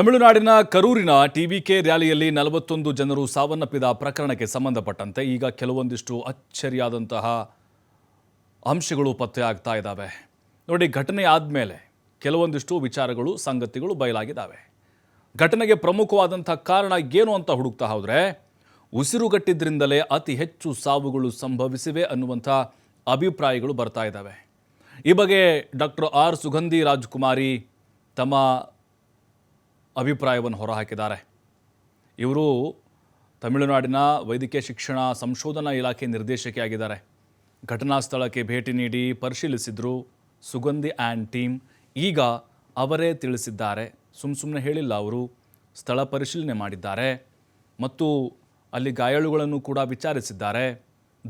ತಮಿಳುನಾಡಿನ ಕರೂರಿನ ಟಿಬಿಕೆ ರ್ಯಾಲಿಯಲ್ಲಿ ನಲವತ್ತೊಂದು ಜನರು ಸಾವನ್ನಪ್ಪಿದ ಪ್ರಕರಣಕ್ಕೆ ಸಂಬಂಧಪಟ್ಟಂತೆ ಈಗ ಕೆಲವೊಂದಿಷ್ಟು ಅಚ್ಚರಿಯಾದಂತಹ ಅಂಶಗಳು ಪತ್ತೆ ಆಗ್ತಾ ಇದ್ದಾವೆ. ನೋಡಿ, ಘಟನೆ ಆದಮೇಲೆ ಕೆಲವೊಂದಿಷ್ಟು ವಿಚಾರಗಳು, ಸಂಗತಿಗಳು ಬಯಲಾಗಿದ್ದಾವೆ. ಘಟನೆಗೆ ಪ್ರಮುಖವಾದಂಥ ಕಾರಣ ಏನು ಅಂತ ಹುಡುಕ್ತಾ ಹೋದರೆ, ಉಸಿರುಗಟ್ಟಿದ್ರಿಂದಲೇ ಅತಿ ಹೆಚ್ಚು ಸಾವುಗಳು ಸಂಭವಿಸಿವೆ ಅನ್ನುವಂಥ ಅಭಿಪ್ರಾಯಗಳು ಬರ್ತಾ ಇದ್ದಾವೆ. ಈ ಬಗ್ಗೆ ಡಾಕ್ಟರ್ ಆರ್ ಸುಗಂಧಿ ರಾಜ್ಕುಮಾರಿ ತಮ್ಮ ಅಭಿಪ್ರಾಯವನ್ನು ಹೊರಹಾಕಿದ್ದಾರೆ. ಇವರು ತಮಿಳುನಾಡಿನ ವೈದ್ಯಕೀಯ ಶಿಕ್ಷಣ ಸಂಶೋಧನಾ ಇಲಾಖೆ ನಿರ್ದೇಶಕಿಯಾಗಿದ್ದಾರೆ ಘಟನಾ ಸ್ಥಳಕ್ಕೆ ಭೇಟಿ ನೀಡಿ ಪರಿಶೀಲಿಸಿದ್ರು ಸುಗಂಧಿ ಆ್ಯಂಡ್ ಟೀಮ್. ಈಗ ಅವರೇ ತಿಳಿಸಿದ್ದಾರೆ. ಸುಮ್ಮ ಸುಮ್ಮನೆ ಹೇಳಿಲ್ಲ ಅವರು. ಸ್ಥಳ ಪರಿಶೀಲನೆ ಮಾಡಿದ್ದಾರೆ. ಮತ್ತು ಅಲ್ಲಿ ಗಾಯಾಳುಗಳನ್ನು ಕೂಡ ವಿಚಾರಿಸಿದ್ದಾರೆ.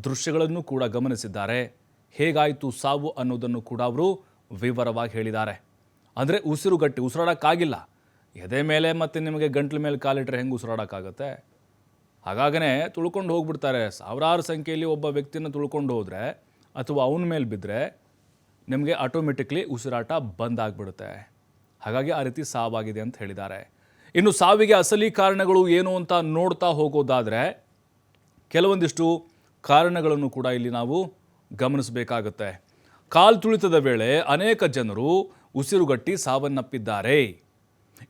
ದೃಶ್ಯಗಳನ್ನು ಕೂಡ ಗಮನಿಸಿದ್ದಾರೆ. ಹೇಗಾಯಿತು ಸಾವು ಅನ್ನೋದನ್ನು ಕೂಡ ಅವರು ವಿವರವಾಗಿ ಹೇಳಿದ್ದಾರೆ. ಅಂದರೆ ಉಸಿರುಗಟ್ಟಿ, ಉಸಿರಾಡೋಕ್ಕಾಗಿಲ್ಲ. ಎದೆ ಮೇಲೆ ಮತ್ತು ನಿಮಗೆ ಗಂಟ್ಲ ಮೇಲೆ ಕಾಲಿಟ್ರೆ ಹೆಂಗೆ ಉಸಿರಾಡೋಕ್ಕಾಗತ್ತೆ? ಹಾಗಾಗನೇ ತುಳ್ಕೊಂಡು ಹೋಗ್ಬಿಡ್ತಾರೆ. ಸಾವಿರಾರು ಸಂಖ್ಯೆಯಲ್ಲಿ ಒಬ್ಬ ವ್ಯಕ್ತಿನ ತುಳ್ಕೊಂಡು ಹೋದರೆ ಅಥವಾ ಅವನ ಮೇಲೆ ಬಿದ್ದರೆ ನಿಮಗೆ ಆಟೋಮೆಟಿಕ್ಲಿ ಉಸಿರಾಟ ಬಂದ್ ಆಗಿಬಿಡುತ್ತೆ ಹಾಗಾಗಿ ಆ ರೀತಿ ಸಾವಾಗಿದೆ ಅಂತ ಹೇಳಿದ್ದಾರೆ. ಇನ್ನು ಸಾವಿಗೆ ಅಸಲಿ ಕಾರಣಗಳು ಏನು ಅಂತ ನೋಡ್ತಾ ಹೋಗೋದಾದರೆ ಕೆಲವೊಂದಿಷ್ಟು ಕಾರಣಗಳನ್ನು ಕೂಡ ಇಲ್ಲಿ ನಾವು ಗಮನಿಸಬೇಕಾಗುತ್ತೆ. ಕಾಲು ತುಳಿತದ ವೇಳೆ ಅನೇಕ ಜನರು ಉಸಿರುಗಟ್ಟಿ ಸಾವನ್ನಪ್ಪಿದ್ದಾರೆ.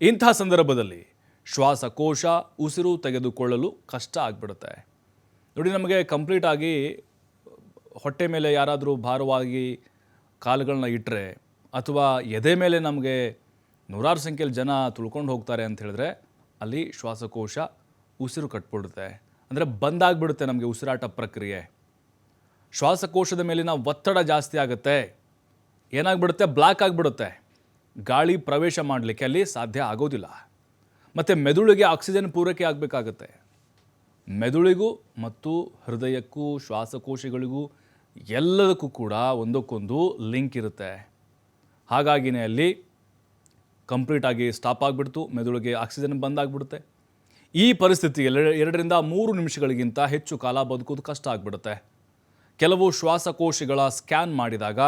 ಇಂಥ ಸಂದರ್ಭದಲ್ಲಿ ಶ್ವಾಸಕೋಶ ಉಸಿರು ತೆಗೆದುಕೊಳ್ಳಲು ಕಷ್ಟ ಆಗಿಬಿಡುತ್ತೆ. ನೋಡಿ, ನಮಗೆ ಕಂಪ್ಲೀಟಾಗಿ ಹೊಟ್ಟೆ ಮೇಲೆ ಯಾರಾದರೂ ಭಾರವಾಗಿ ಕಾಲುಗಳನ್ನ ಇಟ್ಟರೆ ಅಥವಾ ಎದೆ ಮೇಲೆ ನಮಗೆ ನೂರಾರು ಸಂಖ್ಯೆಯಲ್ಲಿ ಜನ ತುಳ್ಕೊಂಡು ಹೋಗ್ತಾರೆ ಅಂತ ಹೇಳಿದ್ರೆ ಅಲ್ಲಿ ಶ್ವಾಸಕೋಶ ಉಸಿರು ಕಟ್ಬಿಡುತ್ತೆ. ಅಂದರೆ ಬಂದಾಗ್ಬಿಡುತ್ತೆ ನಮಗೆ ಉಸಿರಾಟ ಪ್ರಕ್ರಿಯೆ. ಶ್ವಾಸಕೋಶದ ಮೇಲಿನ ಒತ್ತಡ ಜಾಸ್ತಿ ಆಗುತ್ತೆ. ಏನಾಗ್ಬಿಡುತ್ತೆ? ಬ್ಲಾಕ್ ಆಗಿಬಿಡುತ್ತೆ. ಗಾಳಿ ಪ್ರವೇಶ ಮಾಡಲಿಕ್ಕೆ ಅಲ್ಲಿ ಸಾಧ್ಯ ಆಗೋದಿಲ್ಲ. ಮತ್ತು ಮೆದುಳಿಗೆ ಆಕ್ಸಿಜನ್ ಪೂರೈಕೆ ಆಗಬೇಕಾಗತ್ತೆ. ಮೆದುಳಿಗೂ ಮತ್ತು ಹೃದಯಕ್ಕೂ, ಶ್ವಾಸಕೋಶಗಳಿಗೂ ಎಲ್ಲದಕ್ಕೂ ಕೂಡ ಒಂದಕ್ಕೊಂದು ಲಿಂಕ್ ಇರುತ್ತೆ. ಹಾಗಾಗಿನೇ ಅಲ್ಲಿ ಕಂಪ್ಲೀಟಾಗಿ ಸ್ಟಾಪ್ ಆಗಿಬಿಡ್ತು, ಮೆದುಳಿಗೆ ಆಕ್ಸಿಜನ್ ಬಂದಾಗ್ಬಿಡುತ್ತೆ. ಈ ಪರಿಸ್ಥಿತಿಯಲ್ಲಿ ಎರಡರಿಂದ ಮೂರು ನಿಮಿಷಗಳಿಗಿಂತ ಹೆಚ್ಚು ಕಾಲ ಬದುಕೋದು ಕಷ್ಟ ಆಗಿಬಿಡುತ್ತೆ. ಕೆಲವು ಶ್ವಾಸಕೋಶಗಳ ಸ್ಕ್ಯಾನ್ ಮಾಡಿದಾಗ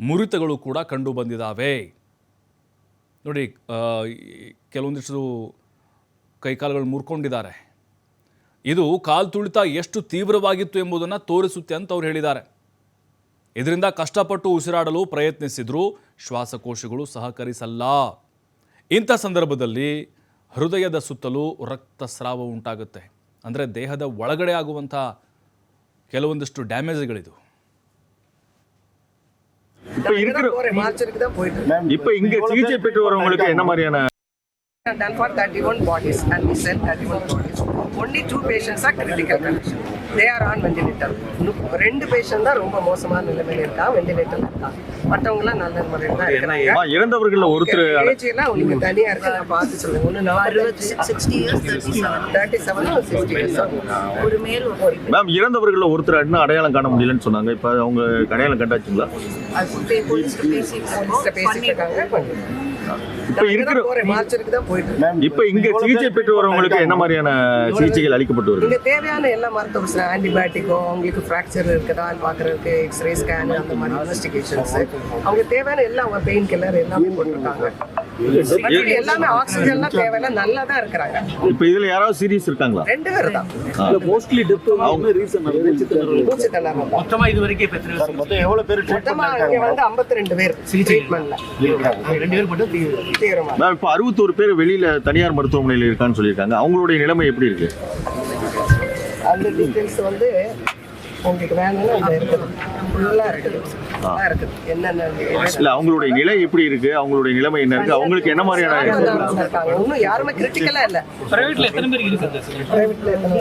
ಮುರಿತಗಳು ಕೂಡ ಕಂಡು ಬಂದಿದ್ದಾವೆ ನೋಡಿ ಕೆಲವೊಂದಿಷ್ಟು ಕೈಕಾಲುಗಳು ಮುರ್ಕೊಂಡಿದ್ದಾರೆ. ಇದು ಕಾಲು ತುಳಿತ ಎಷ್ಟು ತೀವ್ರವಾಗಿತ್ತು ಎಂಬುದನ್ನು ತೋರಿಸುತ್ತೆ ಅಂತ ಅವ್ರು ಹೇಳಿದ್ದಾರೆ. ಇದರಿಂದ ಕಷ್ಟಪಟ್ಟು ಉಸಿರಾಡಲು ಪ್ರಯತ್ನಿಸಿದರೂ ಶ್ವಾಸಕೋಶಗಳು ಸಹಕರಿಸಲ್ಲ. ಇಂಥ ಸಂದರ್ಭದಲ್ಲಿ ಹೃದಯದ ಸುತ್ತಲೂ ರಕ್ತಸ್ರಾವ ಉಂಟಾಗುತ್ತೆ. ಅಂದರೆ ದೇಹದ ಒಳಗಡೆ ಆಗುವಂಥ ಕೆಲವೊಂದಿಷ್ಟು ಡ್ಯಾಮೇಜ್ಗಳಿದು. இப்ப இருக்கிற மார்ச்சருக்கு தான் போயிட்டு. இப்ப இங்க சிகிச்சை பெற்று வரவங்களுக்கு என்ன மாதிரியான I've done for 31 bodies and we sent 31 bodies. Only two patients are critical condition. They are on ventilator ரெண்டு பேஷண்ட் தான் ரொம்ப மோசமான நிலைமையில இருக்கா வெண்டிலேட்டர் இருக்கான் மற்றவங்களாம் நல்ல முறையில் தான் இருக்காங்க இறந்தவர்கள் ஒருத்தர் ஏஜ்லாம் உங்களுக்கு தனியாக இருக்கு. பார்த்து சொல்லுங்க ஒன்று தேர்ட்டி செவன் சிக்ஸ்டி இயர்ஸ் ஒரு மேல் மேம் இறந்தவர்கள் ஒருத்தர் அடையாளம் காண முடியலன்னு சொன்னாங்க. இப்போ அவங்க அடையாளம் கண்டாச்சுங்களா? பேசிட்டு இருக்காங்க. இப்ப இருக்கிற போறேன் மார்ச்சருக்கு தான் போயிட்டு இருக்கேன். இப்ப இங்க சிகிச்சை பெற்று வரவங்களுக்கு என்ன மாதிரியான சிகிச்சைகள் அளிக்கப்பட்டு வருது தேவையான எல்லா மருத்துவ ஆன்டிபயோட்டிக்கோ அவங்களுக்கு ஃப்ராக்சர் இருக்குதா பாக்குறதுக்கு எக்ஸ்ரே ஸ்கேன் அந்த மாதிரி இன்வெஸ்டிகேஷன்ஸ் அவங்க தேவையான எல்லா பெயின் கில்லர் எல்லாமே போட்டிருக்காங்க. எல்லாமே ஆக்சிஜன்லாம் தேவையில்ல நல்லா தான் இருக்கிறாங்க. இப்ப இதுல யாராவது சீரியஸ் இருக்காங்களா? ரெண்டு பேர் தான் மோஸ்ட்லி டெத் அவங்க ரீசன் மூச்சு திணறல். மொத்தமா இது வரைக்கும் இப்ப பேர் மொத்தம் எவ்வளவு பேர் மொத்தமா இங்க வந்து 52 பேர் ட்ரீட்மெண்ட்ல அவங்க ரெண்டு பேர் மட்டும் தீவிரமா. இப்ப அறுபத்தோரு பேர் வெளியில தனியார் மருத்துவமனையில இருக்கான்னு சொல்லியிருக்காங்க. அவங்களுடைய நிலைமை எப்படி இருக்கு? அந்த டீடைல்ஸ் வந்து உங்களுக்கு வேணும்னா இந்த இருக்குது. ஃபுல்லா இருக்குது. ஃபுல்லா இருக்குது. என்னென்ன இல்ல அவங்களுடைய நிலை எப்படி இருக்கு? அவங்களுடைய நிலைமை என்ன இருக்கு? அவங்களுக்கு என்ன மாதிரியான இன்னும் யாருமே கிரிட்டிக்கலா இல்ல. பிரைவேட்ல எத்தனை பேர் இருக்குது பிரைவேட்ல எத்தனை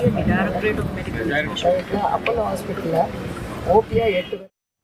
அப்போலோ ஹாஸ்பிட்டல்ல ஓபியா எட்டு